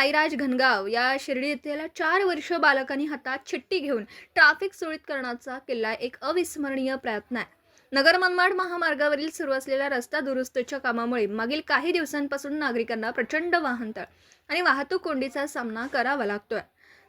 साईराज घनगाव या शिर्डी येथील चार वर्ष बालकांनी हातात छिट्टी घेऊन ट्रॅफिक सुरळीत करण्याचा केला एक अविस्मरणीय प्रयत्न आहे. नगर मनमाड महामार्गावरील सुरू असलेल्या रस्ता दुरुस्तीच्या कामामुळे मागील काही दिवसांपासून नागरिकांना प्रचंड वाहनतळ आणि वाहतूक कोंडीचा सामना करावा लागतोय.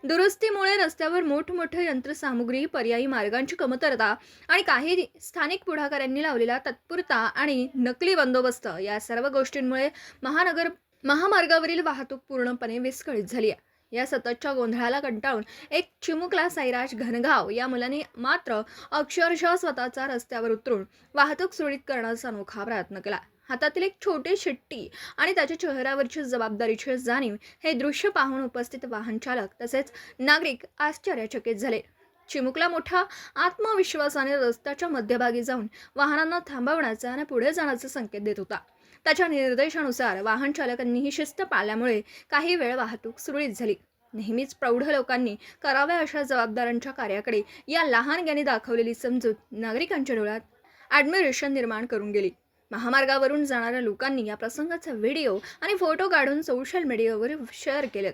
दुरुस्तीमुळे रस्त्यावर मोठमोठे यंत्रसामुग्री पर्यायी मार्गांची कमतरता आणि काही स्थानिक पुढाकारांनी लावलेला तत्पुरता आणि नकली बंदोबस्त या सर्व गोष्टींमुळे महानगर महामार्गावरील वाहतूक पूर्णपणे विस्कळीत झाली आहे. या सततच्या गोंधळाला कंटाळून एक चिमुकला साईराज घनगाव या मुलाने मात्र अक्षरशः स्वतःचा रस्त्यावर उतरून वाहतूक सुरळीत करण्याचा अनोखा प्रयत्न केला. हातातील एक छोटी शिट्टी आणि त्याच्या चेहऱ्यावरची जबाबदारीची जाणीव हे दृश्य पाहून उपस्थित वाहन चालक तसेच नागरिक आश्चर्यचकित झाले. चिमुकला मोठ्या आत्मविश्वासाने रस्त्याच्या मध्यभागी जाऊन वाहनांना थांबवण्याचा आणि पुढे जाण्याचा संकेत देत होता. त्याच्या निर्देशानुसार वाहन चालकांनीही शिस्त पाळल्यामुळे काही वेळ वाहतूक सुरळीत झाली. नेहमीच प्रौढ लोकांनी कराव्या अशा जबाबदारांच्या कार्याकडे या लहानग्याने दाखवलेली समजूत नागरिकांच्या डोळ्यात ॲडमिरेशन निर्माण करून गेली. महामार्गावरून जाणाऱ्या लोकांनी या प्रसंगाचा व्हिडिओ आणि फोटो काढून सोशल मीडियावर शेअर केलेत.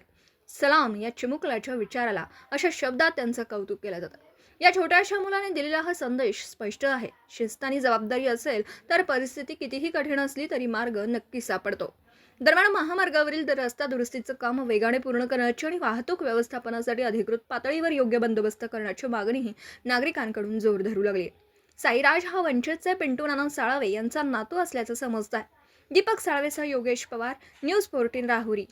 सलाम या चिमुकलाच्या विचाराला अशा शब्दात त्यांचं कौतुक केलं जातं. या छोट्याशा मुलाने दिलेला हा संदेश स्पष्ट आहे. शिस्त आणि जबाबदारी असेल तर परिस्थिती कितीही कठीण असली तरी मार्ग नक्की सापडतो. दरम्यान महामार्गावरील रस्ता दुरुस्तीचं काम वेगाने पूर्ण करण्याची आणि वाहतूक व्यवस्थापनासाठी अधिकृत पातळीवर योग्य बंदोबस्त करण्याची मागणीही नागरिकांकडून जोर धरू लागली. साईराज हा वंचितचे पिंटू नाना साळावे यांचा नातू असल्याचं समजत आहे दीपक साळवेसह योगेश पवार न्यूज फोर्टीन राहुरी.